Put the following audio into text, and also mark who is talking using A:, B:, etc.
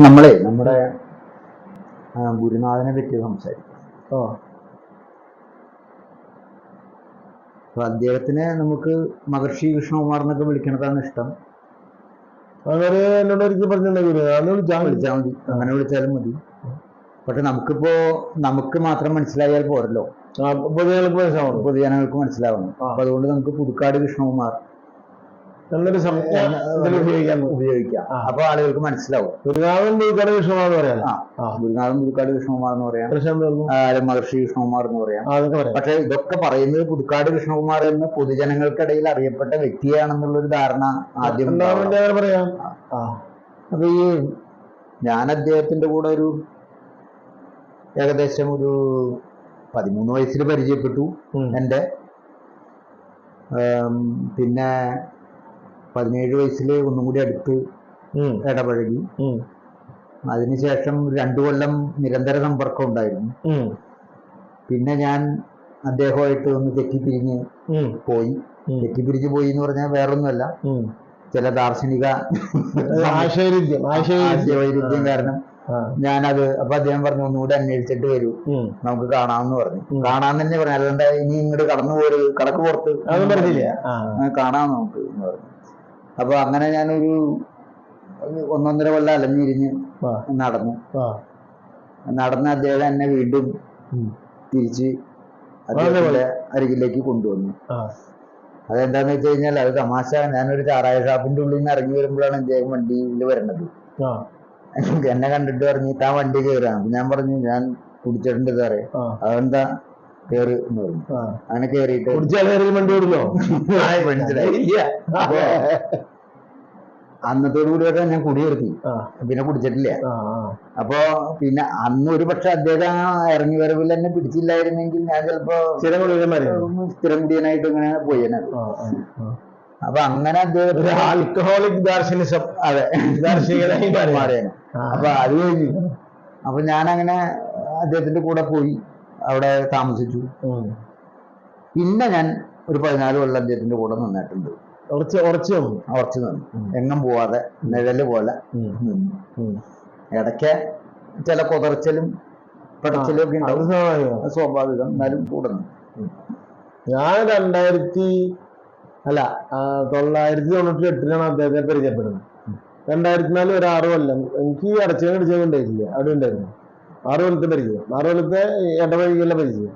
A: നമ്മളെ നമ്മുടെ ഗുരുനാഥനെ പറ്റി സംസാരിക്കും.
B: ഓ.
A: അപ്പൊ അദ്ദേഹത്തിനെ നമുക്ക് മഹർഷി കൃഷ്ണകുമാർ എന്നൊക്കെ വിളിക്കണതാണ് ഇഷ്ടം.
B: അങ്ങനെ എന്നോട് ഒരിക്കൽ പറഞ്ഞിട്ടുണ്ടെങ്കിൽ വിളിച്ചാൽ
A: മതി. അങ്ങനെ വിളിച്ചാലും മതി. പക്ഷെ നമുക്കിപ്പോ നമുക്ക് മാത്രം മനസ്സിലായാൽ പോരല്ലോ.
B: പൊതുജനങ്ങൾക്ക് മനസ്സിലാവണം
A: പൊതുജനങ്ങൾക്ക് മനസ്സിലാവണം
B: ആ.
A: അപ്പൊ അതുകൊണ്ട് നമുക്ക് പുതുക്കാട് കൃഷ്ണകുമാർ
B: ഇതിൽ
A: ഉപയോഗിക്കാം
B: ആ.
A: അപ്പൊ ആളുകൾക്ക് മനസ്സിലാവും.
B: ഗുരുനാഥൻ പുതുക്കാട് എന്ന് പറയാം.
A: ഗുരുനാഥൻ പുതുക്കാട് വിഷ്ണുമാർ എന്ന് പറയാം. മഹർഷി വിഷ്ണുകുമാർ എന്ന് പറയാം. പക്ഷെ ഇതൊക്കെ പറയുന്നത് പുതുക്കാട് വിഷ്ണുകുമാർ എന്ന് പൊതുജനങ്ങൾക്കിടയിൽ അറിയപ്പെട്ട വ്യക്തിയാണെന്നുള്ളൊരു ധാരണ ആദ്യം
B: പറയാം?
A: അപ്പൊ ഈ ഞാൻ അദ്ദേഹത്തിന്റെ കൂടെ ഒരു ഏകദേശം ഒരു പതിമൂന്ന് വയസ്സിൽ പരിചയപ്പെട്ടു. എന്റെ. പിന്നെ പതിനേഴ് വയസ്സിൽ ഒന്നും കൂടി അടുത്ത്. ഇടപഴകി. അതിനുശേഷം രണ്ടു കൊല്ലം നിരന്തര സമ്പർക്കം ഉണ്ടായിരുന്നു. പിന്നെ ഞാൻ അദ്ദേഹമായിട്ട് ഒന്ന് തെറ്റിപ്പിരിഞ്ഞ്. പോയി. തെറ്റിപ്പിരിഞ്ഞ് പോയി എന്ന് പറഞ്ഞാൽ വേറൊന്നുമല്ല. ചില ദാർശനിക ആശയവൈരുദ്ധ്യം കാരണം. ഞാനത് അപ്പൊ അദ്ദേഹം പറഞ്ഞു ഒന്നുകൂടെ അന്വേഷിച്ചിട്ട് വരൂ. നമുക്ക് കാണാമെന്ന് പറഞ്ഞു.
B: കാണാന്ന്
A: കാണാൻ തന്നെ പറഞ്ഞു. അല്ലാണ്ട് ഇനി ഇങ്ങോട്ട് കടന്നു പോര് കടക്ക് പുറത്ത് കാണാം നമുക്ക് എന്ന് പറഞ്ഞു. അപ്പൊ അങ്ങനെ ഞാനൊരു ഒന്നൊന്നര കൊല്ലം അലഞ്ഞിരിഞ്ഞ്. നടന്നു. നടന്ന അദ്ദേഹം എന്നെ വീണ്ടും. തിരിച്ച് അദ്ദേഹത്തിന്റെ അരികിലേക്ക് കൊണ്ടുവന്നു. അതെന്താന്ന് വെച്ച് കഴിഞ്ഞാൽ അത് തമാശ. ഞാനൊരു ചാറായ ഷാപ്പിന്റെ ഉള്ളിൽ നിന്ന് ഇറങ്ങി വരുമ്പോഴാണ് അദ്ദേഹം വണ്ടിയിൽ വരണത്
B: ആ.
A: എന്നെ കണ്ടിട്ട് പറഞ്ഞു താൻ വണ്ടി കയറാം ഞാൻ പറഞ്ഞു ഞാൻ കുടിച്ചിട്ടുണ്ട് സാറേ. അതെന്താ? കേറ് എന്ന് പറഞ്ഞു.
B: ആ.
A: അങ്ങനെ കേറിയിട്ട്
B: കുടിച്ചാൽ ഏതെങ്കിലും വണ്ടി ഓടുന്നോ
A: മനസ്സിലായി. അപ്പൊ അന്നത്തോടു കൂടിയൊക്കെ ഞാൻ കുടി നിർത്തി പിന്നെ കുടിച്ചിട്ടില്ല. അപ്പൊ പിന്നെ അന്ന് ഒരു പക്ഷെ അദ്ദേഹം ഇറങ്ങി വരവിൽ എന്നെ പിടിച്ചില്ലായിരുന്നെങ്കിൽ ഞാൻ ചിലപ്പോ
B: സ്ഥിരം
A: കുടിയനായിട്ട് ഇങ്ങനെ പോയേനെ. അപ്പൊ അങ്ങനെ അദ്ദേഹത്തിന്
B: ആൽക്കഹോളിക് ദാർശനിസം.
A: അതെ.
B: ദാർശനികനായി മാറി.
A: മാറിയാണ്. അപ്പൊ അത് കഴിഞ്ഞു. അപ്പൊ ഞാൻ അങ്ങനെ അദ്ദേഹത്തിന്റെ കൂടെ പോയി. അവിടെ താമസിച്ചു. പിന്നെ ഞാൻ ഒരു പതിനാല് കൊല്ലം അദ്ദേഹത്തിന്റെ കൂടെ നിന്നിട്ടുണ്ട്.
B: ഉറച്ച് നിന്നു.
A: എങ്ങും പോവാതെ നിഴൽ പോലെ. നിന്നു. ഇടയ്ക്ക് ചില കുതർച്ചലും പടച്ചിലും ഒക്കെ ഉണ്ടാവും.
B: സ്വാഭാവികം.
A: എന്നാലും കൂടെ നിന്നു.
B: ഞാൻ രണ്ടായിരത്തി അല്ല തൊള്ളായിരത്തി തൊണ്ണൂറ്റി എട്ടിലാണ് അദ്ദേഹത്തെ പരിചയപ്പെടുന്നത്. രണ്ടായിരത്തി നാല് ഒരു ആറ് കൊല്ലം. എനിക്ക് അടച്ചു അടിച്ചത് ഉണ്ടായിട്ടില്ല. അവിടെ ഉണ്ടായിരുന്നു. ആറ് കൊല്ലത്തെ പരിചയം ആറ് കൊല്ലത്തെ ഇടവഴികളുടെ പരിചയം